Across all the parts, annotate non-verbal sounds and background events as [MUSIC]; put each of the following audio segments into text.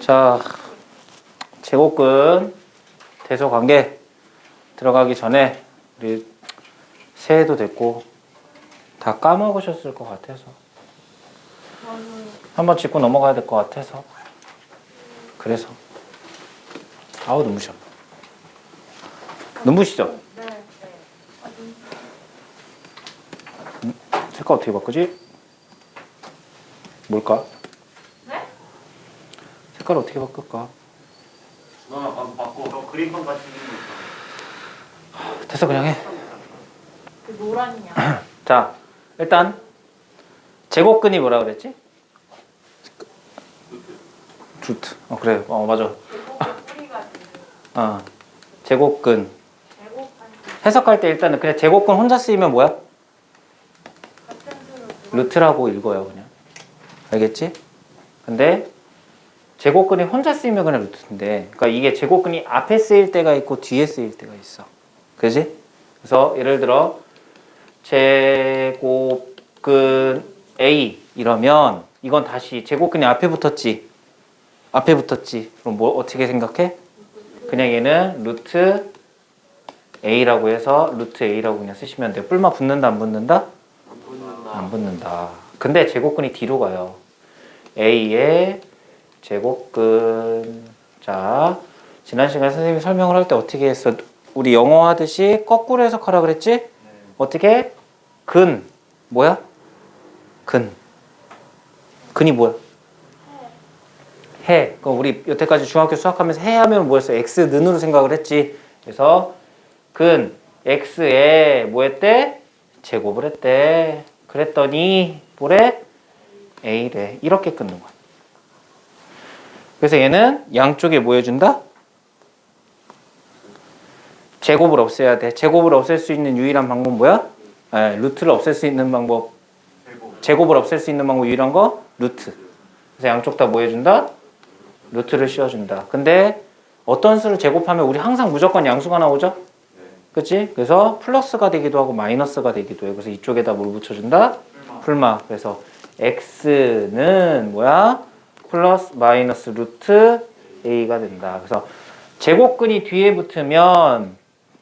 자, 제곱근 대소 관계 들어가기 전에 우리 새해도 됐고 다 까먹으셨을 것 같아서 한번 짚고 넘어가야 될 것 같아서 그래서 아우 눈부셔 눈부시죠? 네. 색깔 어떻게 바꾸지? 뭘까? 네? 색깔 어떻게 바꿀까? 너나 바꿔. 너 그림판 같이 생긴 거 있어. 됐어 그냥 해. 그 노란이야. [CLEARS THROAT] 자 일단 제곱근이 뭐라 그랬지? 루트. 어 그래. 어 맞아. 제곱 뿌리가 어 제곱근 제곱한 해석할 때 일단은 그냥 제곱근 혼자 쓰이면 뭐야? 같은 루트라고 읽어요 그냥. 알겠지? 근데 제곱근이 혼자 쓰이면 그냥 루트인데, 그러니까 이게 제곱근이 앞에 쓰일 때가 있고 뒤에 쓰일 때가 있어. 그지? 그래서 예를 들어 제곱근 A 이러면 이건 다시 제곱근이 앞에 붙었지. 앞에 붙었지. 그럼 뭐 어떻게 생각해? 그냥 얘는 루트 A라고 해서 루트 A라고 그냥 쓰시면 돼요. 뿔마 붙는다 안 붙는다? 안 붙는다. 안 붙는다. 근데 제곱근이 뒤로 가요. A의 제곱근. 자, 지난 시간에 선생님이 설명을 할 때 어떻게 했어? 우리 영어 하듯이 거꾸로 해석하라 그랬지? 네. 어떻게? 근. 뭐야? 근. 근이 뭐야? 해. 그럼 우리 여태까지 중학교 수학하면서 해 하면 뭐였어? x 는으로 생각을 했지. 그래서 근 x에 뭐 했대? 제곱을 했대. 그랬더니 뭐래? a래. 이렇게 끊는 거야. 그래서 얘는 양쪽에 뭐 해준다? 제곱을 없애야 돼. 제곱을 없앨 수 있는 유일한 방법 뭐야? 예, 루트를 없앨 수 있는 방법. 제곱. 제곱을 없앨 수 있는 방법 유일한 거 루트. 그래서 양쪽 다 뭐 해준다? 루트를 씌워준다. 근데 어떤 수를 제곱하면 우리 항상 무조건 양수가 나오죠? 네. 그치? 그래서 플러스가 되기도 하고 마이너스가 되기도 해. 그래서 이쪽에다 뭘 붙여준다? 풀마. 풀마. 그래서 x는 뭐야? 플러스 마이너스 루트 a가 된다. 그래서 제곱근이 뒤에 붙으면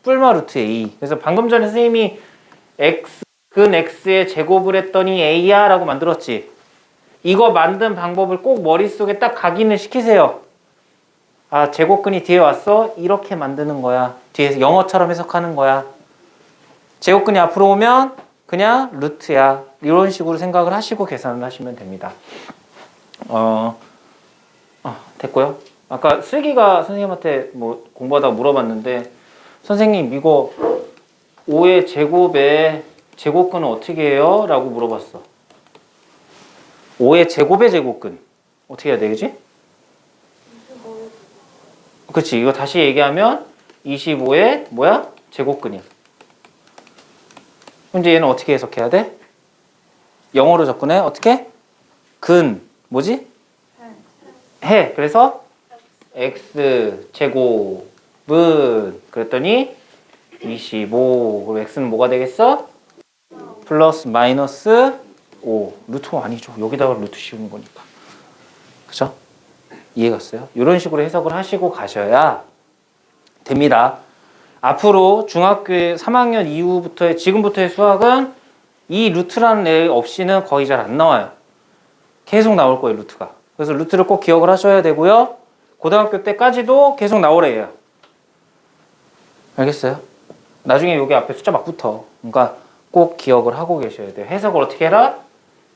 뿔마 루트 a. 그래서 방금 전에 선생님이 x 근 x의 제곱을 했더니 a야 라고 만들었지. 이거 만든 방법을 꼭 머릿속에 딱 각인을 시키세요. 아, 제곱근이 뒤에 왔어? 이렇게 만드는 거야. 뒤에서 영어처럼 해석하는 거야. 제곱근이 앞으로 오면 그냥 루트야. 이런 식으로 생각을 하시고 계산을 하시면 됩니다. 어, 어, 됐고요. 아까 슬기가 선생님한테 뭐 공부하다가 물어봤는데 선생님 이거 5의 제곱에 제곱근은 어떻게 해요? 라고 물어봤어. 5의 제곱의 제곱근 어떻게 해야 되겠지? 그치 이거 다시 얘기하면 25의 뭐야? 제곱근이야. 이제 얘는 어떻게 해석해야 돼? 영어로 접근해 어떻게? 근 뭐지? 해 그래서 x 제곱은 그랬더니 25 그럼 x는 뭐가 되겠어? 플러스 마이너스 5 루트 아니죠 여기다가 루트 씌우는 거니까 그죠? 이해 갔어요? 이런 식으로 해석을 하시고 가셔야 됩니다. 앞으로 중학교 3학년 이후부터의 지금부터의 수학은 이 루트라는 애 없이는 거의 잘 안 나와요. 계속 나올 거예요, 루트가. 그래서 루트를 꼭 기억을 하셔야 되고요. 고등학교 때까지도 계속 나오래요. 알겠어요? 나중에 여기 앞에 숫자 막 붙어. 그러니까 꼭 기억을 하고 계셔야 돼요. 해석을 어떻게 해라?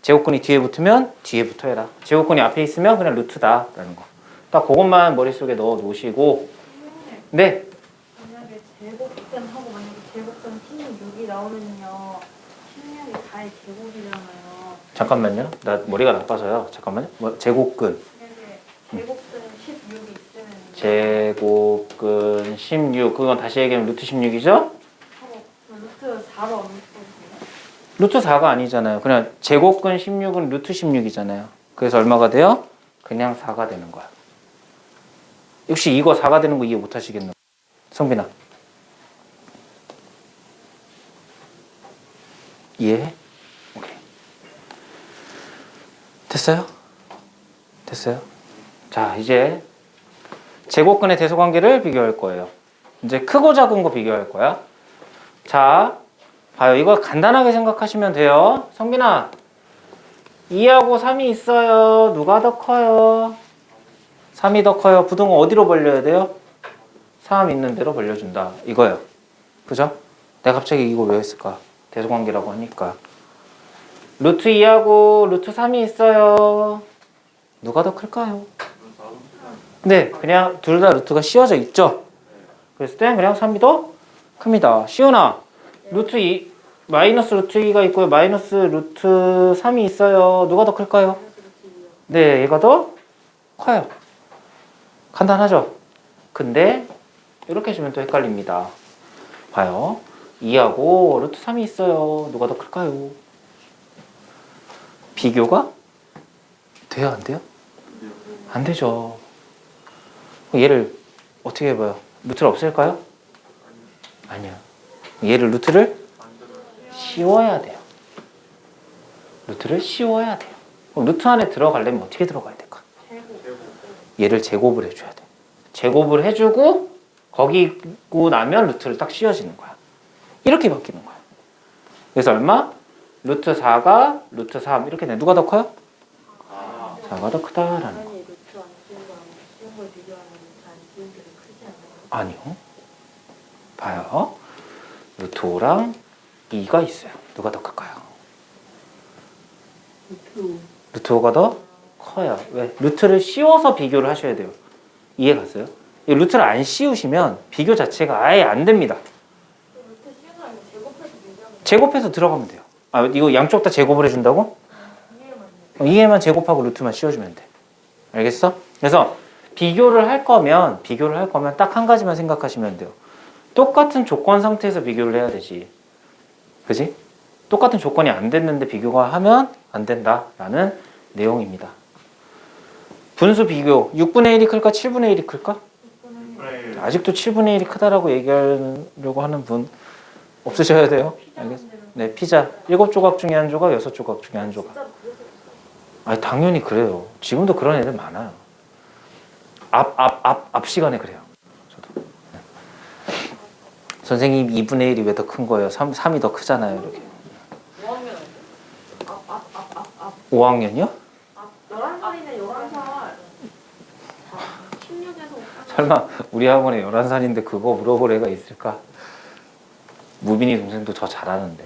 제곱근이 뒤에 붙으면 뒤에부터 해라. 제곱근이 앞에 있으면 그냥 루트다 라는 거. 딱 그것만 머릿속에 넣어 놓으시고 네. 만약에 제곱근 하고 만약에 제곱근 16이 나오면요. 16이 4의 제곱이잖아요. 잠깐만요. 나 머리가 나빠서요. 잠깐만요. 뭐, 제곱근. 만약에 제곱근 16이 있으면 제곱근 16. 그건 다시 얘기하면 루트 16이죠? 하고 그 루트 4로 옮겨주세요. 루트 4가 아니잖아요. 그냥 제곱근 16은 루트 16이잖아요. 그래서 얼마가 돼요? 그냥 4가 되는 거야. 역시 이거 4가 되는 거 이해 못 하시겠나? 성빈아. 이해해? 오케이. 됐어요? 됐어요? 자, 이제 제곱근의 대소관계를 비교할 거예요. 이제 크고 작은 거 비교할 거야. 자, 봐요. 이거 간단하게 생각하시면 돼요. 성빈아, 2하고 3이 있어요. 누가 더 커요? 3이 더 커요. 부등호 어디로 벌려야 돼요? 3 있는 대로 벌려준다. 이거요. 그죠? 내가 갑자기 이거 왜 했을까? 대소관계라고 하니까. 루트 2하고 루트 3이 있어요. 누가 더 클까요? 네, 그냥 둘 다 루트가 씌워져 있죠. 그랬을 때 그냥 3이 더 큽니다. 시온아, 루트 2, 마이너스 루트 2가 있고요. 마이너스 루트 3이 있어요. 누가 더 클까요? 네, 얘가 더 커요. 간단하죠? 근데 이렇게 해주면 또 헷갈립니다. 봐요. 2하고 루트 3이 있어요. 누가 더 클까요? 비교가 돼요, 안 돼요? 안 되죠. 얘를 어떻게 해봐요? 루트를 없앨까요? 아니요. 얘를 루트를 씌워야 돼요. 루트를 씌워야 돼요. 그럼 루트 안에 들어가려면 어떻게 들어가야 될까? 얘를 제곱을 해줘야 돼. 제곱을 해주고 거기고 나면 루트를 딱 씌워지는 거야. 이렇게 바뀌는 거야. 그래서 얼마? 루트 4가 루트 3 이렇게 돼. 누가 더 커요? 4가 더 크다라는 거. 아니요. 봐요. 루트 5랑 2가 있어요. 누가 더 클까요? 루트 5가 더 커요. 왜? 루트를 씌워서 비교를 하셔야 돼요. 이해 갔어요? 이 루트를 안 씌우시면 비교 자체가 아예 안 됩니다. 제곱해서 들어가면 돼요. 아, 이거 양쪽 다 제곱을 해준다고? 어, 이해만 제곱하고 루트만 씌워주면 돼. 알겠어? 그래서 비교를 할 거면 비교를 할 거면 딱 한 가지만 생각하시면 돼요. 똑같은 조건 상태에서 비교를 해야 되지. 그지? 똑같은 조건이 안 됐는데 비교가 하면 안 된다라는 내용입니다. 분수 비교 6분의 1이 클까 7분의 1이 클까? 아직도 7분의 1이 크다라고 얘기하려고 하는 분 없으셔야 돼요. 알겠어? 네, 피자 7조각 중에 한 조각, 6조각 중에 한 조각. 아니 당연히 그래요. 지금도 그런 애들 많아요. 앞 앞 앞 앞 시간에 그래요. 저도. 네. 선생님 2분의 1이 왜 더 큰 거예요? 3 3이 더 크잖아요. 이렇게. 5학년 앞 앞 앞 앞 앞 5학년이요? 11살이네 11살 16에서 설마 우리 학원에 11살인데 그거 물어볼 애가 있을까? 무빈이 동생도 저 잘하는데.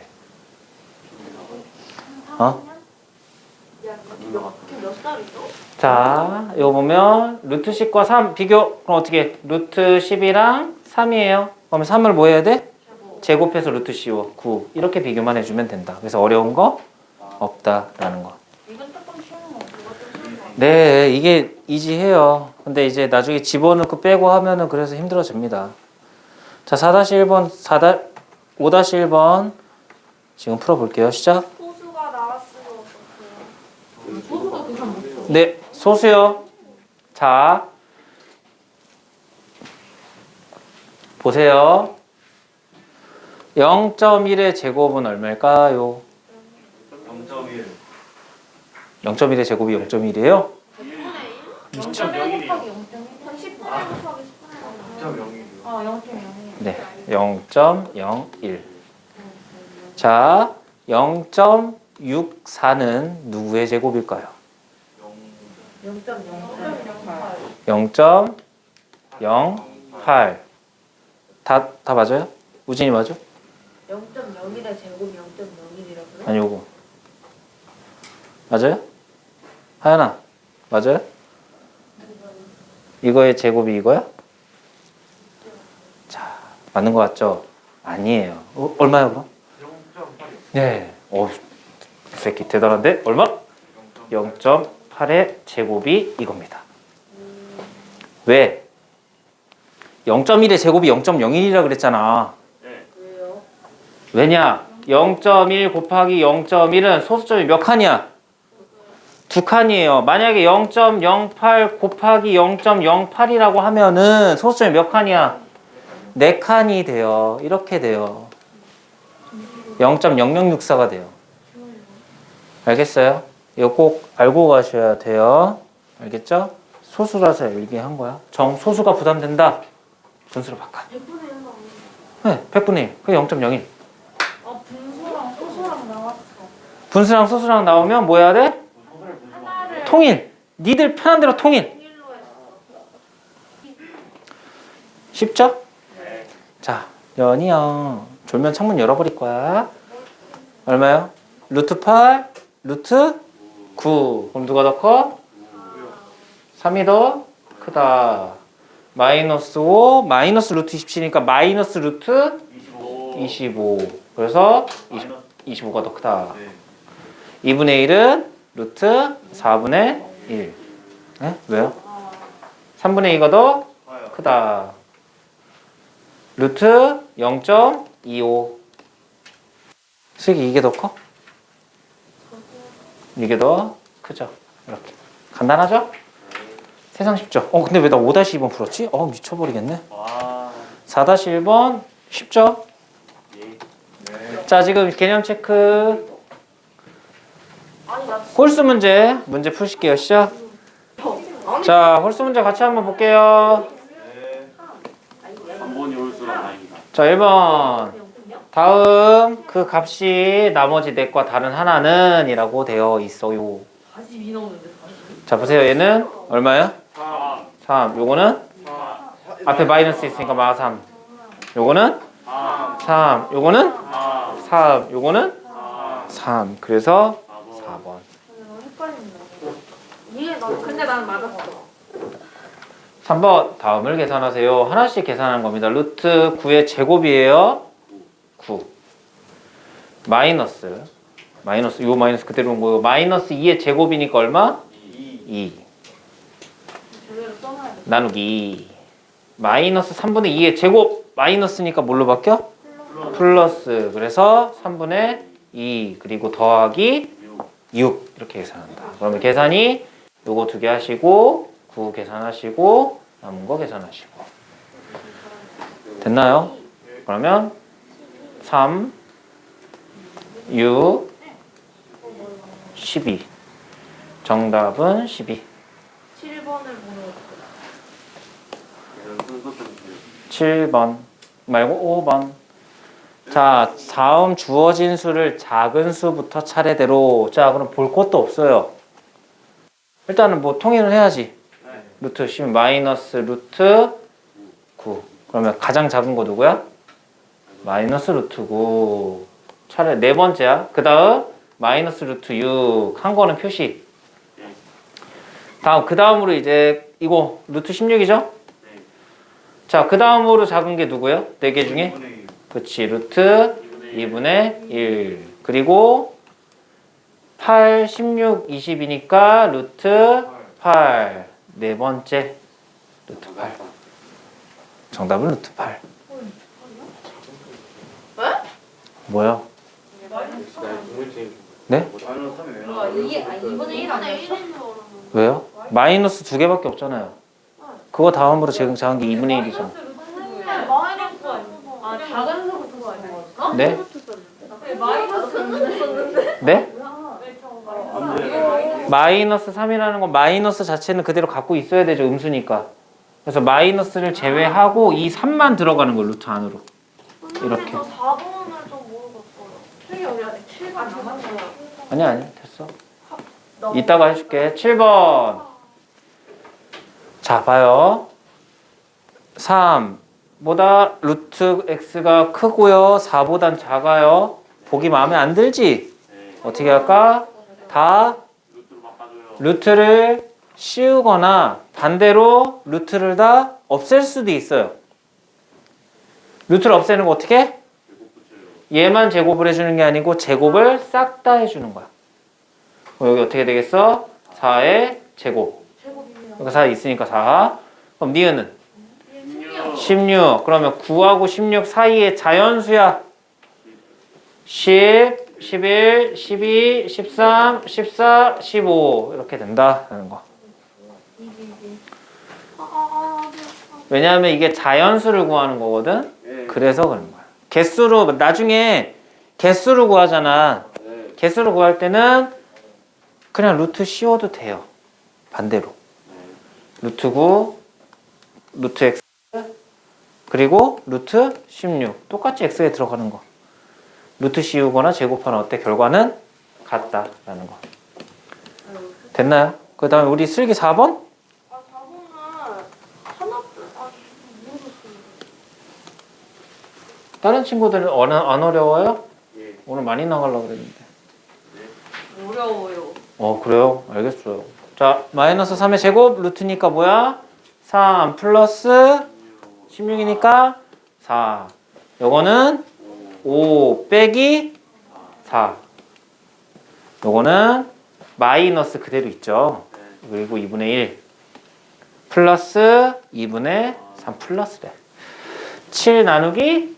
어? 자, 이거 보면 루트 10과 3 비교. 그럼 어떻게? 해? 루트 10이랑 3이에요. 그러면 3을 뭐 해야 돼? 제곱해서 루트 씌워 9 이렇게 비교만 해주면 된다. 그래서 어려운 거 없다라는 거. 거 네, 이게 이지해요. 근데 이제 나중에 집어넣고 빼고 하면은 그래서 힘들어집니다. 자, 4-1번, 4 5-1번 지금 풀어볼게요. 시작. 소수가 나왔으면 어떡해요? 소수가 계산 못해 네, 소수요. 자, 보세요. 0.1의 제곱은 얼마일까요? 0.1. 0.1의 제곱이 0.1이에요? 0.1 곱하기 0.1 10분의 곱하기 10분의 0.01이요. 어 0.0이 네, 0.01. 자, 0.64는 누구의 제곱일까요? 0.0 0.08. 다, 다 맞아요? 우진이 맞아? 0.0일의 제곱이 0.01이라고요? 아니, 요거. 맞아요? 하연아, 맞아요? 이거의 제곱이 이거야? 자, 맞는 거 같죠? 아니에요. 어, 얼마야, 그럼? 0.8이요. 네. 오, 이 새끼 대단한데? 얼마? 0.8의 제곱이 이겁니다. 왜? 0.1의 제곱이 0.01이라 그랬잖아. 왜냐? 0.1 곱하기 0.1은 소수점이 몇 칸이야? 두 칸이에요. 만약에 0.08 곱하기 0.08이라고 하면은 소수점이 몇 칸이야? 네 칸이 돼요. 이렇게 돼요. 0.0064가 돼요. 알겠어요? 이거 꼭 알고 가셔야 돼요. 알겠죠? 소수라서 얘기한 거야. 정소수가 부담된다. 분수로 바꿔. 100분의 1만 원. 네, 100분의 1. 그게 0.01. 아 분수랑 소수랑 나왔어. 분수랑 소수랑 나오면 뭐 해야 돼? 하나를 통일. 니들 편한 대로 통일. 통일로. 쉽죠? 네. 자, 연이요. 졸면 창문 열어버릴 거야. 얼마요? 루트 8, 루트 9. 그럼 누가 더 커? 3이 더 크다. 마이너스 5, 마이너스 루트 27이니까 마이너스 루트 25. 25. 그래서 20, 마이너스. 25가 더 크다. 네. 2분의 1은 루트 4분의 1. 네? 왜요? 3분의 2가 더. 크다. 루트 0.25. 슬기 이게 더 커? 이게 더 크죠? 이렇게. 간단하죠? 세상 쉽죠? 어, 근데 왜 나 5-2번 풀었지? 어, 미쳐버리겠네. 와. 4-1번 쉽죠? 자, 지금 개념 체크. 홀수 문제, 문제 푸실게요. 시작. 자, 홀수 문제 같이 한번 볼게요. 네. 3번이 올수록 다행이다. 자, 1번. 다음 그 값이 나머지 넷과 다른 하나는 이라고 되어 있어요. 42 나오는데 42? 자, 보세요. 얘는 얼마야? 4. 3. 요거는 4. 앞에 마이너스 있으니까 마 3. 요거는 3. 3. 요거는 4. 3. 요거는 4. 3. 그래서 4번. 4번. 너무 헷갈린다. 이게 나 근데 난 맞았어. 3번 다음을 계산하세요. 하나씩 계산하는 겁니다. 루트 9의 제곱이에요. 9. 마이너스 마이너스 요 마이너스 그대로 온 거고 마이너스 2의 제곱이니까 얼마? 2. 2. 제대로 써놔야 돼. 나누기 마이너스 3분의 2의 제곱 마이너스니까 뭘로 바뀌어? 플러스. 플러스 그래서 3분의 2 그리고 더하기 6. 6 이렇게 계산한다. 그러면 계산이 요거 두 개 하시고 9 계산하시고 남은 거 계산하시고 됐나요? 그러면 3 6 12 정답은 12 7번을 보는 이런 순서 좀 주세요. 7번 말고 5번 자 다음 주어진 수를 작은 수부터 차례대로 자 그럼 볼 것도 없어요 일단은 뭐 통일을 해야지 네. 루트 10 마이너스 루트 9 그러면 가장 작은 거 누구야? 마이너스 루트 9 차례 네 번째야 그 다음 마이너스 루트 6 한 거는 표시 다음 그 다음으로 이제 이거 루트 16이죠? 네. 자, 그 다음으로 작은 게 누구예요? 네 개 중에? 2분의 1. 그치, 루트 2분의 1. 그리고 8, 16, 20이니까 루트 8. 네 번째, 루트 8. 정답은 루트 8. 뭐야? 네? 마이너스 3이 왜 나와? 이게 아 2분의 1 아니었어? 왜요? 마이너스 두 개밖에 없잖아요. 그거 다음으로 작은 게 2분의 1이잖아. 아 작은 수부터 아니었어? 네? 마이너스 썼는데? 네? 안 돼. 마이너스 3이라는 건 마이너스 자체는 그대로 갖고 있어야 되죠 음수니까 그래서 마이너스를 제외하고 이 3만 들어가는 거 루트 안으로 이렇게. 저 4번을 좀 모르겠어요. 되게 우리 아직 7번 남았어요. 아니 아니 됐어 이따가 해줄게 7번 자 봐요 3보다 루트 x가 크고요 4보단 작아요 보기 마음에 안 들지? 네. 어떻게 할까? 다. 루트를 씌우거나 반대로 루트를 다 없앨 수도 있어요. 루트를 없애는 거 어떻게? 얘만 제곱을 해주는 게 아니고 제곱을 싹 다 해주는 거야. 그럼 여기 어떻게 되겠어? 4의 제곱. 여기 4 있으니까 4. 그럼 니은은 16. 16. 그러면 9하고 16 사이의 자연수야. 10, 11, 12, 13, 14, 15 이렇게 된다라는 거. 왜냐하면 이게 자연수를 구하는 거거든. 네. 그래서 그런 거야. 개수로 나중에 개수로 구하잖아. 네. 개수로 구할 때는 그냥 루트 씌워도 돼요. 반대로. 네. 루트 9 루트 x 그리고 루트 16 똑같이 x에 들어가는 거 루트 씌우거나 제곱하는 어때 결과는 같다라는 거 됐나요? 그 다음에 우리 슬기 4번 아 4번은 하나 아 모르겠어요. 다른 친구들은 어느, 안 어려워요? 예. 오늘 많이 나가려고 그랬는데 어려워요. 어 그래요? 알겠어요 자 마이너스 3의 제곱 루트니까 뭐야? 3 플러스 16이니까 4 요거는 5 빼기 4 요거는 마이너스 그대로 있죠 그리고 2분의 1 플러스 2분의 3 플러스래 7 나누기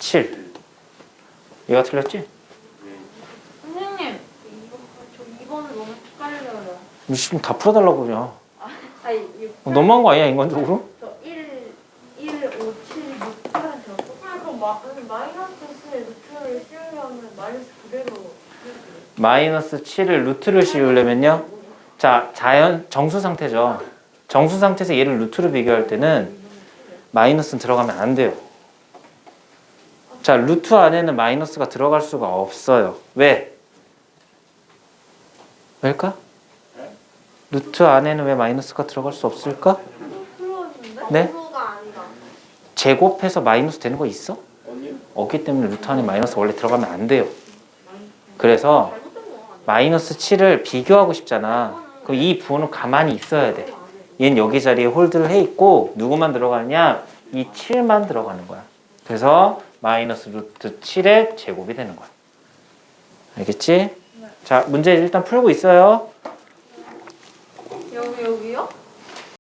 7 얘가 틀렸지? 선생님 저 2번을 너무 헷갈려요. 지금 다 풀어달라고 그러냐 아니 어, 너무한 거 아니야 인간적으로? 저 1, 1, 5, 7, 6, 8은 되었고 아 그럼 마, 마이너스 7 루트를 씌우려면 마이너스 그대로 마이너스 7을 루트를 씌우려면요 자 자연 정수 상태죠 정수 상태에서 얘를 루트로 비교할 때는 마이너스는 들어가면 안 돼요 자 루트 안에는 마이너스가 들어갈 수가 없어요 왜? 왜일까? 루트 안에는 왜 마이너스가 들어갈 수 없을까? 네? 제곱해서 마이너스 되는 거 있어? 없기 때문에 루트 안에 마이너스 원래 들어가면 안 돼요 그래서? 마이너스 7을 비교하고 싶잖아. 그럼 이 부호는 가만히 있어야 돼. 얘는 여기 자리에 홀드를 해 있고 누구만 들어가느냐? 이 7만 들어가는 거야. 그래서 마이너스 루트 7의 제곱이 되는 거야. 알겠지? 자, 문제 일단 풀고 있어요. 여기 여기요?